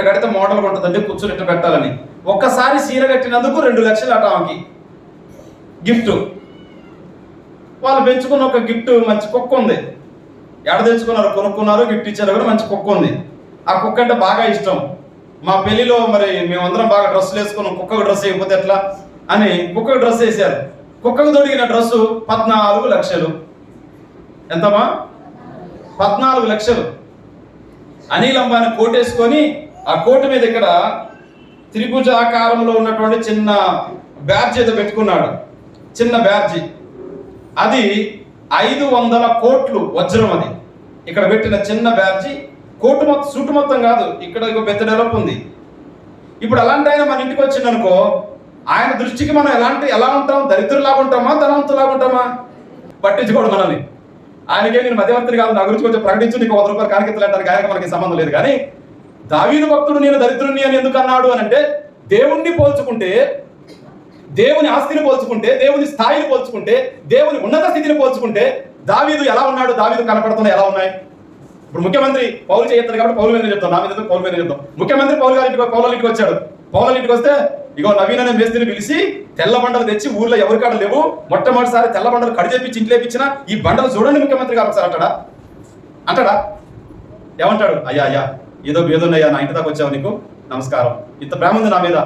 ఇట్లా కడితే మోడల్ ఉంటుందండి కూర్చొని ఇట్లా పెట్టాలని ఒక్కసారి చీర కట్టినందుకు రెండు లక్షలు అట ఆమెకి. గిఫ్ట్ వాళ్ళు పెంచుకున్న ఒక గిఫ్ట్ మంచి కుక్క ఉంది. ఎడ తెచ్చుకున్నారు? కొనుక్కున్నారు గిఫ్ట్ ఇచ్చారు కూడా మంచి కుక్క ఉంది. ఆ కుక్క అంటే బాగా ఇష్టం. మా పెళ్ళిలో మరి మేమందరం బాగా డ్రెస్సులు వేసుకున్నాం. కుక్కకు డ్రెస్ వేయకపోతే ఎట్లా? అని కుక్కకు డ్రెస్ వేసారు కుక్కకు తొడిగిన డ్రెస్సు పద్నాలుగు లక్షలు. ఎంతమా పద్నాలుగు లక్షలు. అనిల్ అంబాని కోట్ వేసుకొని ఆ కోటు మీద ఇక్కడ త్రిభుజ ఆకారంలో ఉన్నటువంటి చిన్న బ్యాడ్జ్ ఏదో పెట్టుకున్నాడు. చిన్న బ్యాడ్జి. అది ఐదు వందల కోట్లు వజ్రం అది. ఇక్కడ పెట్టిన చిన్న బ్యాడ్జి. కోటు మొత్తం సూటు మొత్తం కాదు. ఇక్కడ ఒక పెద్ద డెవలప్ ఉంది. ఇప్పుడు అలాంటి ఆయన మన ఇంటికి వచ్చిందనుకో ఆయన దృష్టికి మనం ఎలాంటి ఎలా ఉంటాం? దరిద్రులాగా ఉంటామా? ధనవంతులాగా ఉంటామా? పట్టించుకోడు మనల్ని. ఆయనకే నేను మధ్యవర్తిని కాదు. నా గురించి కొంచెం ప్రకటించు నీకు వంద రూపాయలు కానికెత్తలు అంటారు ఆయనకి మనకి సంబంధం లేదు. కానీ దావీదు భక్తుడు నేను దరిద్రుని అని ఎందుకు అన్నాడు అని అంటే దేవుణ్ణి పోల్చుకుంటే దేవుని ఆస్తిని పోల్చుకుంటే దేవుని స్థాయిని పోల్చుకుంటే దేవుని ఉన్నత స్థితిని పోల్చుకుంటే దావీదు ఎలా ఉన్నాడు? దావీదు కనపడుతున్నాయి ఎలా ఉన్నాయి? ఇప్పుడు ముఖ్యమంత్రి పౌలు చేస్తారు కాబట్టి పౌలు మీద చెప్తాం. నా మీద ఎందుకు పౌలు మీద చెప్తాం. ముఖ్యమంత్రి పౌలు గారి ఇంటికి పౌల ఇంటికి వచ్చాడు. పౌల ఇంటికి వస్తే ఇగో నవీన అనే మేస్తిని పిలిచి తెల్ల బండలు తెచ్చి ఊర్లో ఎవరి కాడ లేవు? మొట్టమొదటిసారి తెల్ల బండలు కడి చేపించి ఇంట్లో ఇప్పించిన ఈ బండలు చూడండి ముఖ్యమంత్రి గారు ఒకసారి అంటాడా? అంటాడా? ఏమంటాడు? అయ్యా అయ్యా. ఏదో ఏదోనయ్యా నా ఇంటి దాకా వచ్చావు నీకు? నమస్కారం. ఇంత ప్రేమ ఉంది నా మీద.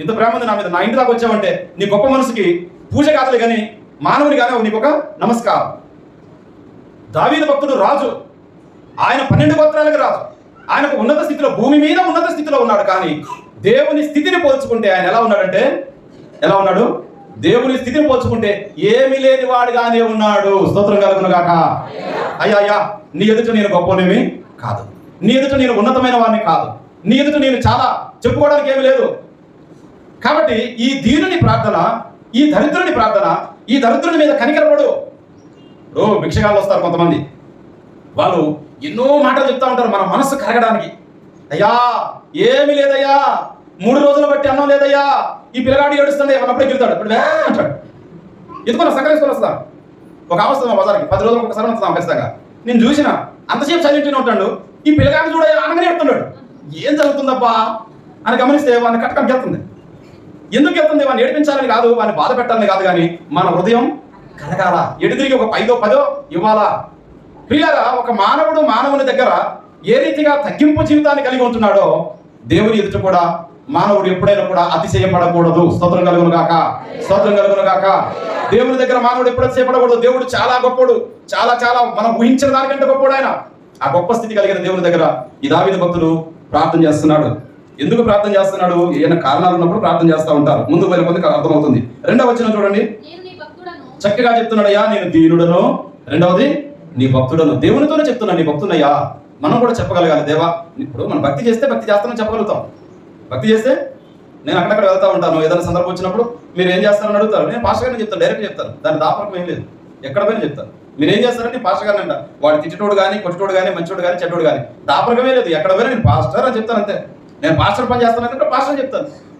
ఇంత ప్రేమ ఉంది నా మీద. నా ఇంటి దాకా వచ్చావంటే నీ గొప్ప మనసుకి పూజ కాదులే కానీ మానవుని కానీ నీకు ఒక నమస్కారం. దావీద భక్తుడు రాజు. ఆయన పన్నెండు గోత్రాలకు రాజు. ఆయనకు ఉన్నత స్థితిలో భూమి మీద ఉన్నత స్థితిలో ఉన్నాడు కానీ దేవుని స్థితిని పోల్చుకుంటే ఆయన ఎలా ఉన్నాడంటే ఎలా ఉన్నాడు? దేవుని స్థితిని పోల్చుకుంటే ఏమి లేని వాడుగానే ఉన్నాడు. స్తోత్రం కలుగును కాక అయ్యా అయ్యా నీ ఎదుట నేను గొప్పనేమి కాదు. నీ ఎదుట నేను ఉన్నతమైన వాడిని కాదు. నీ ఎదుట నేను చాలా చెప్పుకోవడానికి ఏమీ లేదు. కాబట్టి ఈ దీనుని ప్రార్థన ఈ దరిద్రుని ప్రార్థన ఈ దరిద్రుని మీద కనికరపడు ఓ భిక్షగాళ్ళు వస్తారు కొంతమంది. వాళ్ళు ఎన్నో మాటలు చెప్తా ఉంటారు మన మనస్సు కరగడానికి. అయ్యా ఏమి లేదయ్యా. మూడు రోజులు బట్టి అన్నం లేదయ్యా. ఈ పిల్లగాడు ఏడుస్తుండే అప్పుడే గెలుతాడు ఇప్పుడు అంటాడు. ఎందుకు నా సంకరేసుకొని వస్తా? ఒక అవస్థ మా బజార్కి. పది రోజులు ఒకసారి వస్తాం ఖచ్చితంగా. నేను చూసిన అంతసేపు సైలెంట్గా ఉంటాడు. ఈ పిల్లగాడు చూడ అనగానే ఎడుతున్నాడు ఏం జరుగుతుందబ్బా? అని గమనిస్తే వాడిని కట్టకం చేస్తుంది. ఎందుకు వెళ్తుంది వాడిని ఏడిపించాలని కాదు వాడిని బాధ పెట్టాలని కాదు కానీ మన హృదయం కరగాల ఎటు ఒక ఐదో పదో ఇవ్వాలా. ప్రియారా ఒక మానవుడు మానవుని దగ్గర ఏ రీతిగా తగ్గింపు జీవితాన్ని కలిగి ఉంటున్నాడో దేవుని ఎదుట కూడా మానవుడు ఎప్పుడైనా కూడా అతిశయపడకూడదు. స్తోత్రం కలుగును గాక. స్తోత్రం కలుగును గాక. దేవుని దగ్గర మానవుడు ఎప్పుడైనా అతిశయపడకూడదు. దేవుడు చాలా గొప్పడు. చాలా చాలా మనం ఊహించిన దానికంటే గొప్పడు ఆయన. ఆ గొప్ప స్థితి కలిగిన దేవుని దగ్గర ఈ దావీదు భక్తుడు ప్రార్థన చేస్తున్నాడు. ఎందుకు ప్రార్థన చేస్తున్నాడు? ఏమైనా కారణాలు ఉన్నప్పుడు ప్రార్థన చేస్తూ ఉంటారు. ముందు వెళ్ళే కొందికి అర్థమవుతుంది. రెండవ వచ్చిన చూడండి. చక్కగా చెప్తున్నాడయ్యా నేను దీనుడను. రెండవది నీ భక్తుడను. దేవునితోనే చెప్తున్నా నీ భక్తున్నయ్యా. మనం కూడా చెప్పగలగాలి దేవా. ఇప్పుడు మనం భక్తి చేస్తే భక్తి చేస్తామని చెప్పగలుగుతాం. భక్తి చేస్తే నేను అక్కడక్కడ వెళ్తా ఉంటాను. ఏదైనా సందర్భం వచ్చినప్పుడు మీరు ఏం చేస్తారని అడుగుతారు. నేను పాస్టర్ గారిని చెప్తాను డైరెక్ట్ చెప్తాను. దాని దాపరం ఏం లేదు. ఎక్కడ పోయినా చెప్తాను. మీరేం ఏం చేస్తారని పాస్టర్ గారిని అంట. వాడు తిట్టోడు కానీ కొట్టోడు కానీ మంచోడు కానీ చెడ్డోడు కానీ దాపరకమే లేదు. ఎక్కడ పోయినా నేను పాస్టర్ అని చెప్తాను అంతే. నేను పాస్టర్ పని చేస్తానంటే పాస్టర్ చెప్తాను.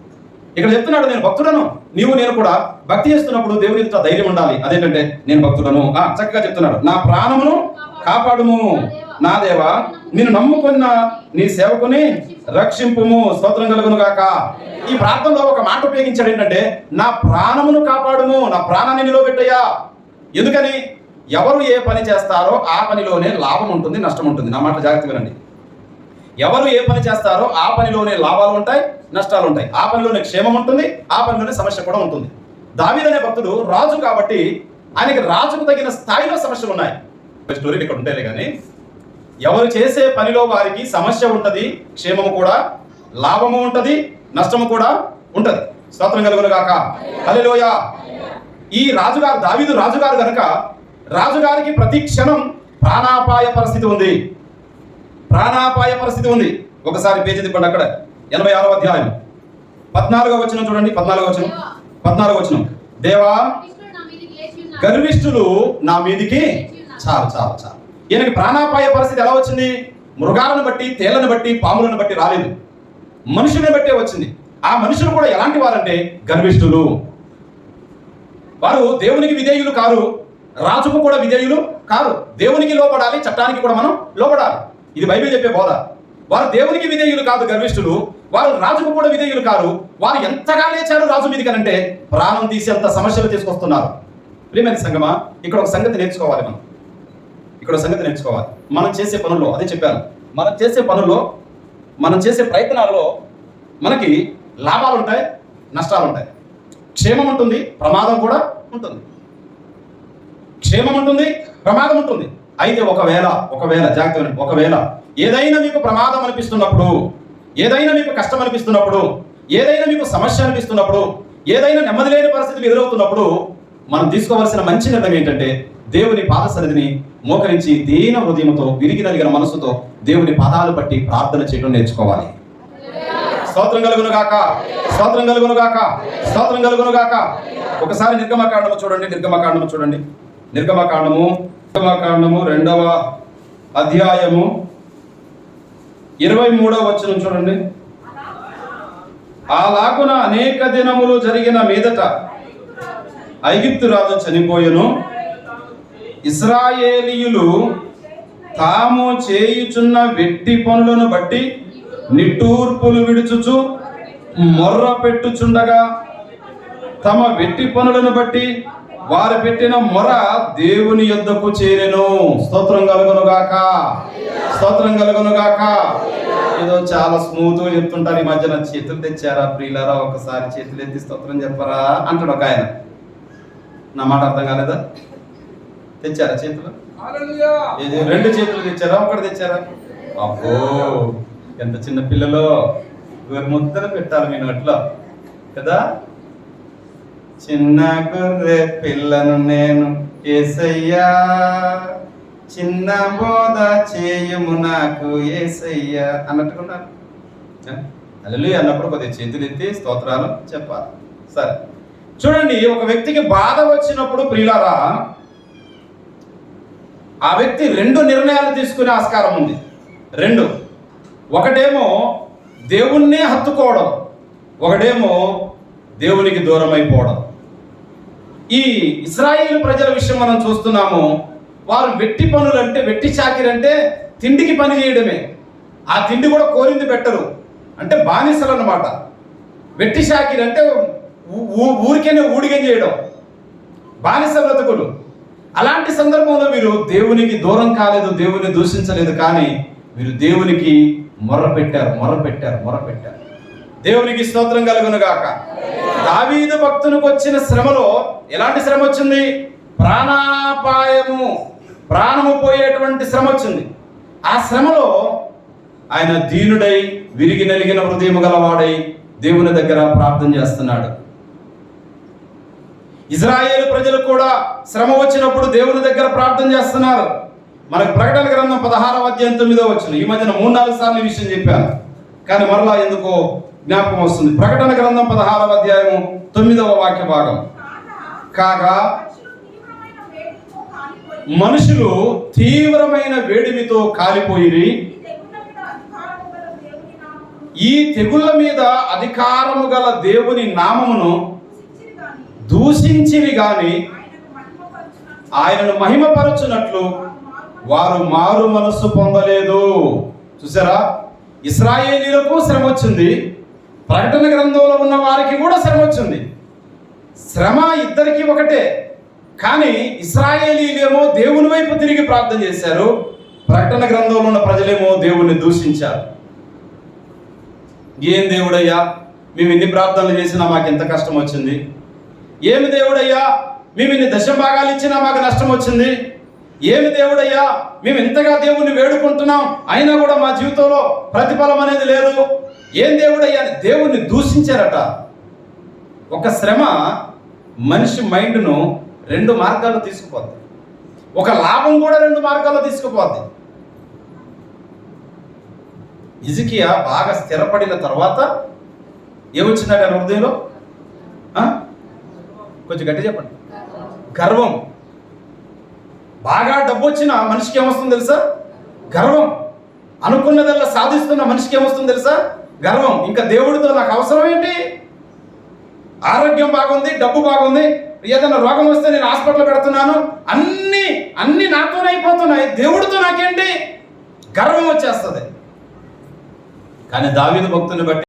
ఇక్కడ చెప్తున్నాడు నేను భక్తుడను. నీవు నేను కూడా భక్తి చేస్తున్నప్పుడు దేవుని ధైర్యం ఉండాలి. అదేంటంటే నేను భక్తుడను. ఆ చక్కగా చెప్తున్నాడు. నా ప్రాణమును కాపాడుము. నా దేవా నేను నమ్ముకున్న నీ సేవకుని రక్షింపుము. స్తోత్రం కలుగును గాక. ఈ ప్రార్థనలో ఒక మాట ఉపయోగించాడు ఏంటంటే నా ప్రాణమును కాపాడుము. నా ప్రాణాన్ని నిలవబెట్టయ్యా. ఎందుకని? ఎవరు ఏ పని చేస్తారో ఆ పనిలోనే లాభం ఉంటుంది నష్టం ఉంటుంది. నా మాట జాగ్రత్త వినండి. ఎవరు ఏ పని చేస్తారో ఆ పనిలోనే లాభాలు ఉంటాయి నష్టాలు ఉంటాయి. ఆ పనిలోనే క్షేమం ఉంటుంది ఆ పనిలోనే సమస్య కూడా ఉంటుంది. దావీదనే భక్తుడు రాజు కాబట్టి ఆయనకి రాజుకు తగిన స్థాయిలో సమస్యలు ఉన్నాయి. స్టోరీలు ఇక్కడ ఉంటాయి కానీ ఎవరు చేసే పనిలో వారికి సమస్య ఉంటుంది క్షేమము కూడా లాభము ఉంటుంది నష్టము కూడా ఉంటుంది. స్తోత్రం కలుగులు కాక హల్లెలూయా. ఈ రాజుగారు దావీదు రాజుగారు కనుక రాజుగారికి ప్రతి క్షణం ప్రాణాపాయ పరిస్థితి ఉంది. ప్రాణాపాయ పరిస్థితి ఉంది. ఒకసారి పేజీ తిప్పండి అక్కడ. ఎనభై ఆరో అధ్యాయం. పద్నాలుగో వచ్చిన చూడండి. పద్నాలుగో వచ్చిన పద్నాలుగో వచ్చిన దేవా నా మీదికి గర్విష్ఠులు నా మీదికి చాలు చాలు చాలు. ఈయనకి ప్రాణాపాయ పరిస్థితి ఎలా వచ్చింది? మృగాలను బట్టి తేళ్ళను బట్టి పాములను బట్టి రాలేదు. మనుషుని బట్టే వచ్చింది. ఆ మనుషులు కూడా ఎలాంటి వారంటే గర్విష్ఠులు. వారు దేవునికి విధేయులు కారు. రాజుకు కూడా విధేయులు కారు. దేవునికి లోపడాలి చట్టానికి కూడా మనం లోపడాలి ఇది బైబిల్ చెప్పే బోధ. వారు దేవునికి విధేయులు కాదు గర్విష్ఠులు. వారు రాజుకు కూడా విధేయులు కారు. వారు ఎంతగా లేచారు రాజు మీది కనంటే ప్రాణం తీసేంత సమస్యలు తీసుకొస్తున్నారు. ప్రియమైన సంగమా ఇక్కడ ఒక సంగతి నేర్చుకోవాలి మనం. ఇక్కడ ఒక సంగతి నేర్చుకోవాలి. మనం చేసే పనుల్లో అదే చెప్పాను. మనం చేసే పనుల్లో మనం చేసే ప్రయత్నాల్లో మనకి లాభాలు ఉంటాయి నష్టాలు ఉంటాయి క్షేమం ఉంటుంది ప్రమాదం కూడా ఉంటుంది. క్షేమం ఉంటుంది ప్రమాదం ఉంటుంది. అయితే ఒకవేళ ఒకవేళ జాగ్రత్త ఒకవేళ ఏదైనా మీకు ప్రమాదం అనిపిస్తున్నప్పుడు ఏదైనా మీకు కష్టం అనిపిస్తున్నప్పుడు ఏదైనా మీకు సమస్య అనిపిస్తున్నప్పుడు ఏదైనా నెమ్మది లేని పరిస్థితులు ఎదురవుతున్నప్పుడు మనం తీసుకోవాల్సిన మంచి నిర్ణయం ఏంటంటే దేవుని పాద సన్నిధిని మోకరించి దీన హృదయంతో విరిగి నలిగిన మనసుతో దేవుని పాదాలు పట్టి ప్రార్థన చేయడం నేర్చుకోవాలి. స్తోత్రం కలుగును గాక. స్తోత్రం కలుగును గాక. స్తోత్రం కలుగును గాక. ఒకసారి నిర్గమకాండము చూడండి నిర్గమకాండము చూడండి. నిర్గమకాండము నిర్గమకాండము రెండవ అధ్యాయము. ఇరవై మూడవ వచనం చూడండి. ఆ లాకున అనేక దినములు జరిగిన మీదట ఐగిప్తు రాజు చనిపోయెను. ఇస్రాయేలీయులు తాము చేయుచున్న వెట్టి పనులను బట్టి నిట్టూర్పులు విడుచుచు మొర్ర పెట్టుచుండగా తమ వెట్టి పనులను బట్టి వారు పెట్టిన మొర దేవుని యొద్దకు చేరెను. స్తోత్రం కలుగునుగాక స్తోత్రం కలుగునుగాక ఏదో చాలా స్మూత్గా చెప్తుంటారు ఈ మధ్యన. చేతులు తెచ్చారా ప్రియులారా? ఒకసారి చేతులు ఎత్తి స్తోత్రం చెప్పరా? అంటాడు ఒక ఆయన. నా మాట అర్థం కాలేదా? తెచ్చారా చేతులు? రెండు చేతులు తెచ్చారా? ఒకటి తెచ్చారా? అబ్బో! ఎంత చిన్న పిల్లలో. ముద్దలు పెట్టాలి మీ నోట్లో కదా? చిన్న గొర్రె పిల్లను నేను ఏసయ్యా. చిన్న బోధ చేయుము నాకు ఏసయ్యా అన్నట్టుకున్నాను అల్లు అన్నప్పుడు కొద్దిగా చేతులు ఎత్తి స్తోత్రాలు చెప్పాలి. సరే. చూడండి ఒక వ్యక్తికి బాధ వచ్చినప్పుడు ప్రియులారా ఆ వ్యక్తి రెండు నిర్ణయాలు తీసుకునే ఆస్కారం ఉంది. రెండు ఒకటేమో దేవుణ్ణే హత్తుకోవడం ఒకటేమో దేవునికి దూరం అయిపోవడం ఈ ఇస్రాయేల్ ప్రజల విషయం మనం చూస్తున్నాము. వారు వెట్టి పనులు అంటే వెట్టి చాకిరి అంటే తిండికి పని చేయడమే. ఆ తిండి కూడా కోరింది పెట్టరు. అంటే బానిసలు అన్నమాట వెట్టి చాకిరి అంటే ఊరికేనే ఊడిగం చేయడం. బానిస బ్రతుకులు అలాంటి సందర్భంలో వీరు దేవునికి దూరం కాలేదు దేవుని దూషించలేదు కానీ వీరు దేవునికి మొర్ర పెట్టారు మొర్ర పెట్టారు మొర్ర పెట్టారు. దేవునికి స్తోత్రం కలుగును గాక దావీదు భక్తునికి వచ్చిన శ్రమలో ఎలాంటి శ్రమ వచ్చింది ప్రాణాపాయము ప్రాణము పోయేటువంటి శ్రమ వచ్చింది ఆ శ్రమలో ఆయన దీనుడై విరిగి నలిగిన హృదయం గలవాడై దేవుని దగ్గర ప్రార్థన చేస్తున్నాడు. ఇజ్రాయేల్ ప్రజలు కూడా శ్రమ వచ్చినప్పుడు దేవుని దగ్గర ప్రార్థన చేస్తున్నారు. మనకు ప్రకటన గ్రంథం పదహారవ అధ్యాయం తొమ్మిదో వచ్చిన ఈ మధ్యన మూడు నాలుగు సార్లు ఈ విషయం చెప్పాను. కానీ మరలా ఎందుకో జ్ఞాపకం వస్తుంది. ప్రకటన గ్రంథం పదహారవ అధ్యాయము తొమ్మిదవ వాక్య భాగం. కాగా మనుషులు తీవ్రమైన వేడిమితో కాలిపోయి ఈ తెగుళ్ళ మీద అధికారము గల దేవుని నామమును దూషించివి గాని ఆయనను మహిమపరచునట్లు వారు మారు మనస్సు పొందలేదు. చూసారా? ఇస్రాయేలీలకు శ్రమ వచ్చింది. ప్రకటన గ్రంథంలో ఉన్న వారికి కూడా శ్రమ వచ్చింది. శ్రమ ఇద్దరికీ ఒకటే. కానీ ఇస్రాయేలీలేమో దేవుని వైపు తిరిగి ప్రార్థన చేశారు. ప్రకటన గ్రంథంలో ఉన్న ప్రజలేమో దేవుణ్ణి దూషించారు. ఏం దేవుడయ్యా? మేము ఇన్ని ప్రార్థనలు చేసినా మాకు ఎంత కష్టం వచ్చింది? ఏమి దేవుడయ్యా? మేము ఇన్ని దశ భాగాలు ఇచ్చినా మాకు నష్టం వచ్చింది? ఏమి దేవుడయ్యా? మేము ఇంతగా దేవుణ్ణి వేడుకుంటున్నాం? అయినా కూడా మా జీవితంలో ప్రతిఫలం అనేది లేదు. ఏం దేవుడయ్యా అని దేవుణ్ణి దూషించారట. ఒక శ్రమ మనిషి మైండ్ను రెండు మార్గాల్లో తీసుకుపోద్ది. ఒక లాభం కూడా రెండు మార్గాల్లో తీసుకుపోద్ది. ఇజికియా బాగా స్థిరపడిన తర్వాత ఏమొచ్చిందట ఆయన హృదయంలో? కొంచెం గట్టి చెప్పండి. గర్వం. బాగా డబ్బు వచ్చిన మనిషికి ఏమొస్తుంది తెలుసా? గర్వం. అనుకున్నదల్లా సాధిస్తున్న మనిషికి ఏమొస్తుంది తెలుసా? గర్వం. ఇంకా దేవుడితో నాకు అవసరం ఏంటి? ఆరోగ్యం బాగుంది డబ్బు బాగుంది. ఏదైనా రోగం వస్తే నేను హాస్పిటల్ పెడుతున్నాను. అన్ని అన్ని నాతోనే అయిపోతున్నాయి. దేవుడితో నాకేంటి? గర్వం వచ్చేస్తుంది. కానీ దావీదు భక్తుని బట్టి